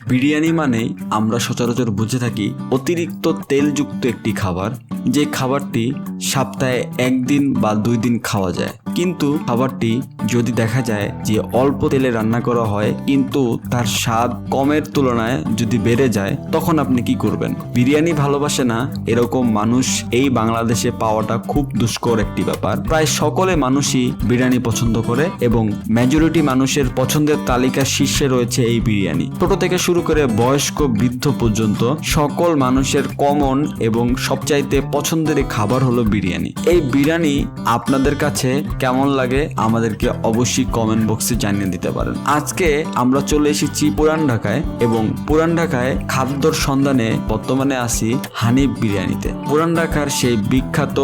বিরিয়ানি মানেই আমরা সচরাচর বুঝে থাকি অতিরিক্ত তেলযুক্ত একটি খাবার, যে খাবারটি সপ্তাহে একদিন বা দুই দিন খাওয়া যায়। কিন্তু খাবারটি যদি দেখা যায় যে অল্প তেলে রান্না করা হয়, কিন্তু তার স্বাদ কমের তুলনায় যদি বেড়ে যায়, তখন আপনি কি করবেন? বিরিয়ানি ভালোবাসে না এরকম মানুষ এই বাংলাদেশে পাওয়াটা খুব দুষ্কর একটি ব্যাপার। প্রায় সকলে মানুষই বিরিয়ানি পছন্দ করে এবং মেজরিটি মানুষের পছন্দের তালিকার শীর্ষে রয়েছে এই বিরিয়ানি। ছোট থেকে শুরু করে বয়স্ক বৃদ্ধ পর্যন্ত সকল মানুষের কমন এবং সবচাইতে পছন্দের খাবার হলো বিরিয়ানি। এই বিরিয়ানি আপনাদের কাছে কেমন লাগে আমাদেরকে অবশ্যই কমেন্ট বক্সে জানিয়ে দিতে পারেন। আজকে আমরা চলে এসেছি পুরান ঢাকায় এবং পুরান ঢাকায় খাদ্যর সন্ধানে বর্তমানে আসি হানিফ বিরিয়ানিতে। পুরান ঢাকার সেই বিখ্যাত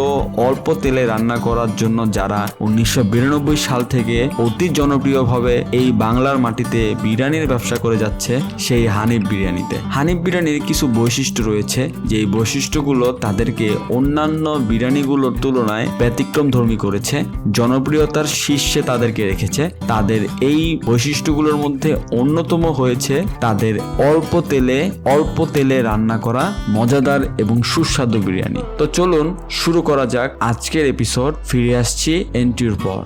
অল্প তেলে রান্না করার জন্য যারা উনিশশো বিরানব্বই সাল থেকে অতি জনপ্রিয়ভাবে এই বাংলার মাটিতে বিরিয়ানির ব্যবসা করে যাচ্ছে সেই হানিফ বিরিয়ানিতে। হানিফ বিরিয়ানির কিছু বৈশিষ্ট্য রয়েছে যে এই বৈশিষ্ট্যগুলো তাদেরকে অন্যান্য বিরিয়ানিগুলোর তুলনায় ব্যতিক্রম ধর্মী করেছে, জনপ্রিয়তার শীর্ষে তাদেরকে রেখেছে। তাদের এই বৈশিষ্ট্যগুলোর মধ্যে অন্যতম হয়েছে তাদের অল্প তেলে অল্প তেলে রান্না করা মজাদার এবং সুস্বাদু বিরিয়ানি। তো চলুন শুরু করা যাক আজকের এপিসোড, ফিরে আসছি এন্ট্রির পর।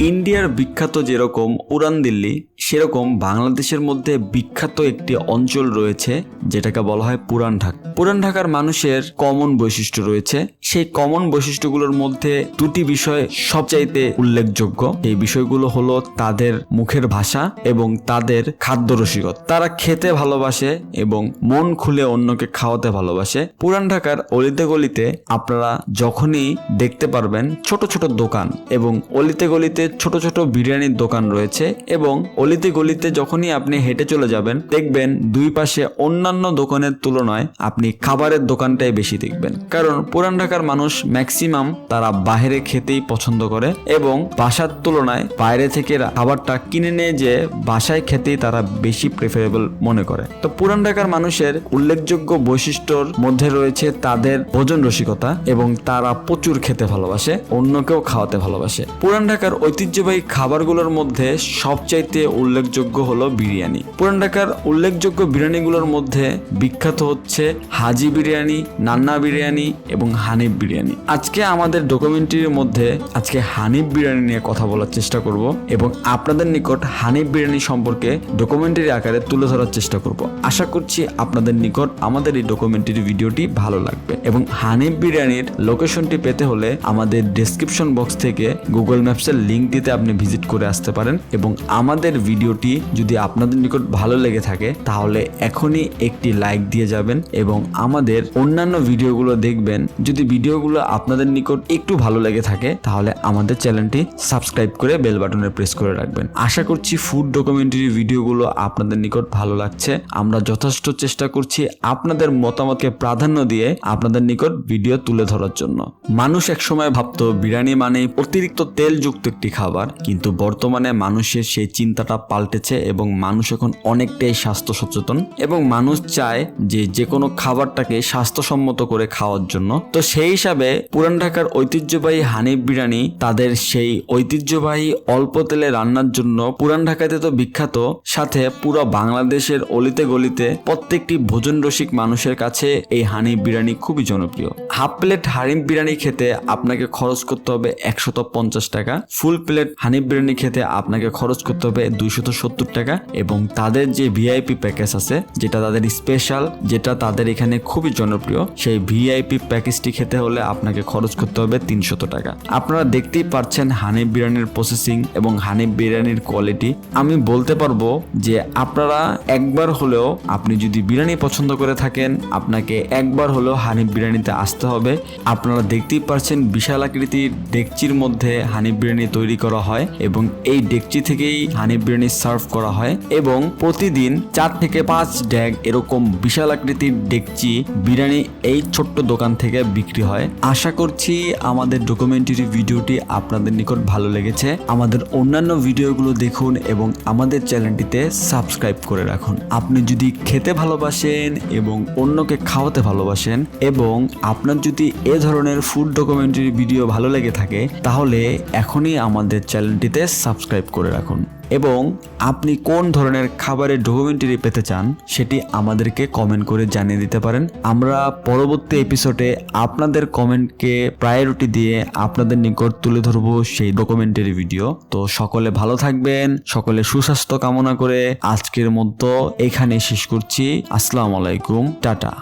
ইন্ডিয়ার বিখ্যাত যেরকম উড়ান দিল্লি সেরকম বাংলাদেশের মধ্যে বিখ্যাত একটি অঞ্চল রয়েছে, যেটাকে বলা হয় পুরান ঢাকা। পুরান ঢাকার মানুষের কমন বৈশিষ্ট্য রয়েছে। সেই কমন বৈশিষ্ট্যগুলোর মধ্যে দুটি বিষয় সবচাইতে উল্লেখযোগ্য। এই বিষয়গুলো হলো তাদের মুখের ভাষা এবং তাদের খাদ্য রসিকতা। তারা খেতে ভালোবাসে এবং মন খুলে অন্যকে খাওয়াতে ভালোবাসে। পুরান ঢাকার অলিতে গলিতে আপনারা যখনই দেখতে পারবেন ছোট ছোট দোকান এবং অলিতে গলিতে ছোট ছোট বিরিয়ানির দোকান রয়েছে এবং অলিতে গলিতে গলিতে যখনই আপনি হেঁটে চলে যাবেন, দেখবেন দুই পাশে অন্যান্য দোকানের তুলনায় আপনি খাবারের দোকানটাই বেশি দেখবেন। কারণ পুরান ঢাকার মানুষ ম্যাক্সিমাম তারা বাইরে খেতেই পছন্দ করে এবং বাসার তুলনায় বাইরে থেকে খাবারটা কিনে নিয়ে যে বাসায় খেতেই তারা বেশি প্রেফারেবল মনে করে। তো পুরান ঢাকার মানুষের উল্লেখযোগ্য বৈশিষ্ট্যর মধ্যে রয়েছে তাদের ভোজন রসিকতা এবং তারা প্রচুর খেতে ভালোবাসে অন্যকেও খাওয়াতে ভালোবাসে। পুরান ঢাকার ঐতিহ্যবাহী খাবারগুলোর মধ্যে সবচাইতে উল্লেখযোগ্য হলো বিরিয়ানি। পুরান ঢাকার উল্লেখযোগ্য বিরিয়ানিগুলোর মধ্যে বিখ্যাত হচ্ছে হাজি বিরিয়ানি, নান্না বিরিয়ানি এবং হানিফ বিরিয়ানি। আজকে আমাদের ডকুমেন্টারির মধ্যে আজকে হানিফ বিরিয়ানি নিয়ে কথা বলার চেষ্টা করব এবং আপনাদের নিকট হানিফ বিরিয়ানি সম্পর্কে ডকুমেন্টারি আকারে তুলে ধরার চেষ্টা করব। আশা করছি আপনাদের নিকট আমাদের এই ডকুমেন্টারি ভিডিওটি ভালো লাগবে এবং হানিফ বিরিয়ানির লোকেশনটি পেতে হলে আমাদের ডেসক্রিপশন বক্স থেকে গুগল ম্যাপসের লিঙ্ক দিতে আপনি ভিজিট করে আসতে পারেন এবং আমাদের ভিডিওটি যদি আপনাদের নিকট ভালো লেগে থাকে, তাহলে এখনই একটি লাইক দিয়ে যাবেন এবং আমাদের অন্যান্য ভিডিওগুলো দেখবেন। যদি ভিডিওগুলো আপনাদের নিকট একটু ভালো লেগে থাকে, তাহলে আমাদের চ্যানেলটি সাবস্ক্রাইব করে বেল বাটনে প্রেস করে রাখবেন। আশা করছি ফুড ডকুমেন্টারি ভিডিওগুলো আপনাদের নিকট ভালো লাগছে। আমরা যথেষ্ট চেষ্টা করছি আপনাদের মতামতকে প্রাধান্য দিয়ে আপনাদের নিকট ভিডিও তুলে ধরার জন্য। মানুষ একসময় ভাবতো, বিরিয়ানি মানে অতিরিক্ত তেলযুক্ত একটি খাবার, কিন্তু বর্তমানে মানুষের সেই চিন্তাটা পাল্টেছে এবং মানুষ এখন অনেকটাই স্বাস্থ্য সচেতন এবং মানুষ চায় যে যে কোনো খাবারটাকে স্বাস্থ্যসম্মত করে খাওয়ার জন্য। তো সেই হিসাবে পুরান ঢাকার ঐতিহ্যবাহী হানিফ বিরিয়ানি তাদের সেই ঐতিহ্যবাহী অল্প তেলে রান্নার জন্য পুরান ঢাকাতে তো বিখ্যাত। সাথে পুরো বাংলাদেশের অলিতে গলিতে প্রত্যেকটি ভোজন রসিক মানুষের কাছে এই হানিফ বিরিয়ানি খুবই জনপ্রিয়। হাফ প্লেট হানিফ বিরিয়ানি খেতে আপনাকে খরচ করতে হবে একশত পঞ্চাশ টাকা। ফুল প্লেট হানিফ বিরিয়ানি খেতে আপনাকে খরচ করতে হবে দুইশত টাকা এবং তাদের যে ভিআইপি প্যাকেজ আছে, যেটা তাদের স্পেশাল, যেটা তাদের এখানে খুবই জনপ্রিয়, সেই ভিআইপি প্যাকেজটি খেতে হলে আপনাকে খরচ করতে হবে তিনশত টাকা। আপনারা দেখতেই পাচ্ছেন হানিফ বিরিয়ানির প্রসেসিং এবং হানিফ বিরিয়ানির কোয়ালিটি আমি বলতে পারব যে আপনারা একবার হলেও আপনি যদি বিরিয়ানি পছন্দ করে থাকেন, আপনাকে একবার হলেও হানিফ বিরিয়ানিতে আসতে হবে। আপনারা দেখতেই পাচ্ছেন বিশাল আকৃতির ডেকচির মধ্যে হানিফ বিরিয়ানি তৈরি করা হয় এবং এই ডেকচি থেকেই হানিফ বিরিয়ানি বিরিয়ানি সার্ভ করা হয় এবং প্রতিদিন চার থেকে পাঁচ ড্যাগ এরকম বিশাল আকৃতির ডেকচি বিরিয়ানি এই ছোট্ট দোকান থেকে বিক্রি হয়। আশা করছি আমাদের ডকুমেন্টারি ভিডিওটি আপনাদের নিকট ভালো লেগেছে। আমাদের অন্যান্য ভিডিওগুলো দেখুন এবং আমাদের চ্যানেলটিতে সাবস্ক্রাইব করে রাখুন। আপনি যদি খেতে ভালোবাসেন এবং অন্যকে খাওয়াতে ভালোবাসেন এবং আপনার যদি এ ধরনের ফুড ডকুমেন্টারি ভিডিও ভালো লেগে থাকে, তাহলে এখনই আমাদের চ্যানেলটিতে সাবস্ক্রাইব করে রাখুন। এবং আপনি কোন ধরনের খাবারের ডকুমেন্টারি পেতে চান সেটি আমাদেরকে কমেন্ট করে জানিয়ে দিতে পারেন। আমরা পরবর্তী এপিসোডে আপনাদের কমেন্টকে প্রায়োরিটি দিয়ে আপনাদের নিকট তুলে ধরবো সেই ডকুমেন্টারি ভিডিও তো সকলে ভালো থাকবেন, সকলে সুস্বাস্থ্য কামনা করে আজকের মতো এখানে শেষ করছি। আসসালামু আলাইকুম, টাটা।